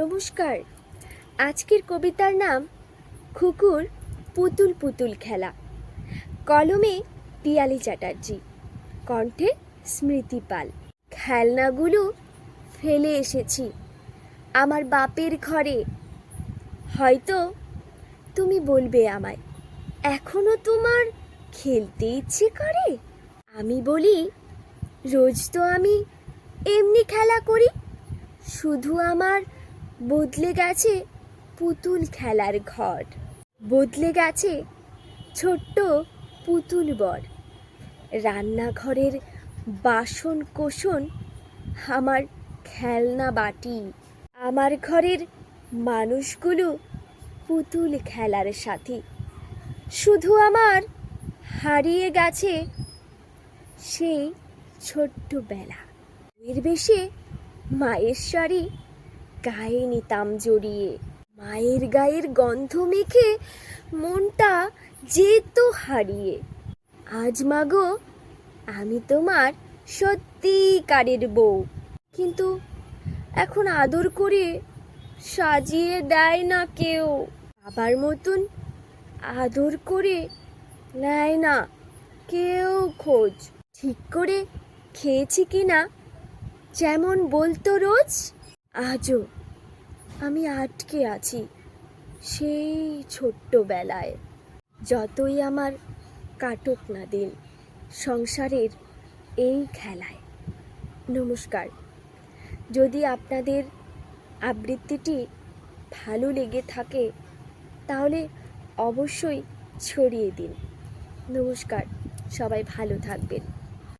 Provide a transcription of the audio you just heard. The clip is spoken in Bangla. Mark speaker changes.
Speaker 1: নমস্কার। আজকের কবিতার নাম, খুকুর পুতুল পুতুল খেলা। কলমে পিয়ালি চ্যাটার্জি, কণ্ঠে স্মৃতি পাল। খেলনাগুলো ফেলে এসেছি, আমার বাপের ঘরে। হয়তো তুমি বলবে আমায়, এখনও তোমার খেলতে ইচ্ছে করে? আমি বলি, রোজ তো আমি এমনি খেলা করি, শুধু আমার বদলে গেছে পুতুল খেলার ঘর। বদলে গেছে ছোট্ট পুতুল বর। রান্নাঘরের বাসন কোসন আমার খেলনা বাটি। আমার ঘরের মানুষগুলো পুতুল খেলার সাথী। শুধু আমার হারিয়ে গেছে সেই ছোট্টবেলা এর বেশে মায়ের শাড়ি গায়ে নিতাম জড়িয়ে। মায়ের গায়ের গন্ধ মেখে মনটা যেত হারিয়ে। আজ মাগো, আমি তোমার সত্যিকারের বউ। কিন্তু এখন আদর করে সাজিয়ে দেয় না কেউ। বাবার মতন আদর করে নেয় না কেউ খোঁজ। ঠিক করে খেয়েছি কি না যেমন বলতো রোজ, আজও আমি আটকে আছি, সেই ছোট্টবেলায়। যতই আমার কাটক না দিন সংসারের এই খেলায়। নমস্কার। যদি আপনাদের আবৃত্তিটি ভালো লেগে থাকে, তাহলে অবশ্যই ছড়িয়ে দিন। নমস্কার। সবাই ভালো থাকবেন।